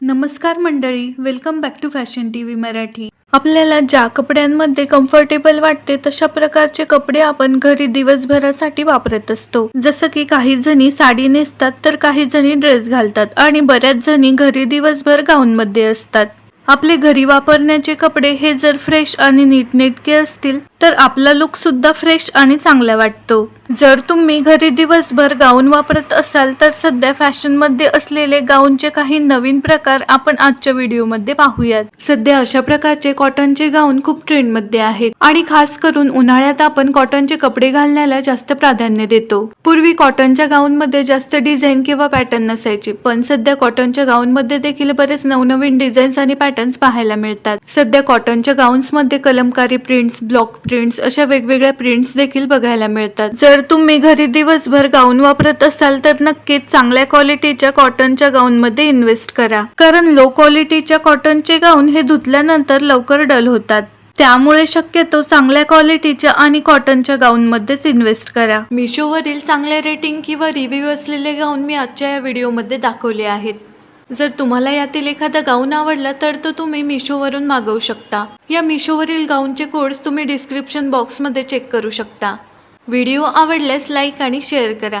नमस्कार मंडळी welcome back to fashion T V Marathi. आपल्याला ज्या कपड्यांमध्ये कम्फर्टेबल वाटते तशा प्रकारचे कपडे आपण घरी दिवसभरासाठी वापरत असतो. जसं की काही जणी साडी नेसतात तर काही जणी ड्रेस घालतात आणि बऱ्याच जणी घरी दिवसभर गाऊनमध्ये असतात. आपले घरी वापरण्याचे कपडे हे जर फ्रेश आणि नीटनेटके असतील तर आपला लुक सुद्धा फ्रेश आणि चांगला वाटतो. जर तुम्ही घरी दिवसभर गाऊन वापरत असाल तर सध्या फॅशनमध्ये असलेले गाऊनचे काही नवीन प्रकार आपण आजच्या व्हिडिओमध्ये पाहूयात. सध्या अशा प्रकारचे कॉटनचे गाऊन खूप ट्रेंडमध्ये आहेत आणि खास करून उन्हाळ्यात आपण कॉटनचे कपडे घालण्याला जास्त प्राधान्य देतो. पूर्वी कॉटनच्या गाऊन मध्ये जास्त डिझाईन किंवा पॅटर्न नसायचे पण सध्या कॉटनच्या गाऊन मध्ये देखील बरेच नवनवीन डिझाईन्स आणि पॅटर्न्स पाहायला मिळतात. सध्या कॉटनच्या गाऊन्समध्ये कलमकारी प्रिंट्स ब्लॉक प्रिंट्स अशा वेगवेगळ्या प्रिंट्स देखील बघायला मिळतात. जर तुम्ही घरी दिवसभर गाऊन वापरत असाल तर नक्कीच चांगल्या क्वालिटीच्या कॉटनच्या गाऊन मध्ये इन्व्हेस्ट करा. कारण लो क्वालिटीच्या कॉटनचे गाऊन हे धुतल्यानंतर लवकर डल होतात. त्यामुळे शक्यतो चांगल्या क्वालिटीच्या आणि कॉटनच्या गाऊन मध्येच इन्व्हेस्ट करा मिशोवरील चांगल्या रेटिंग किंवा रिव्ह्यू असलेले गाऊन मी आजच्या या व्हिडिओमध्ये दाखवले आहेत. जर तुम्हाला यातील एखादा गाऊन आवडला तर तो तुम्ही मिशोवरून मागवू शकता. या मिशोवरील गाऊनचे कोड्स तुम्ही डिस्क्रिप्शन बॉक्समध्ये चेक करू शकता. व्हिडिओ आवडल्यास लाईक आणि शेअर करा.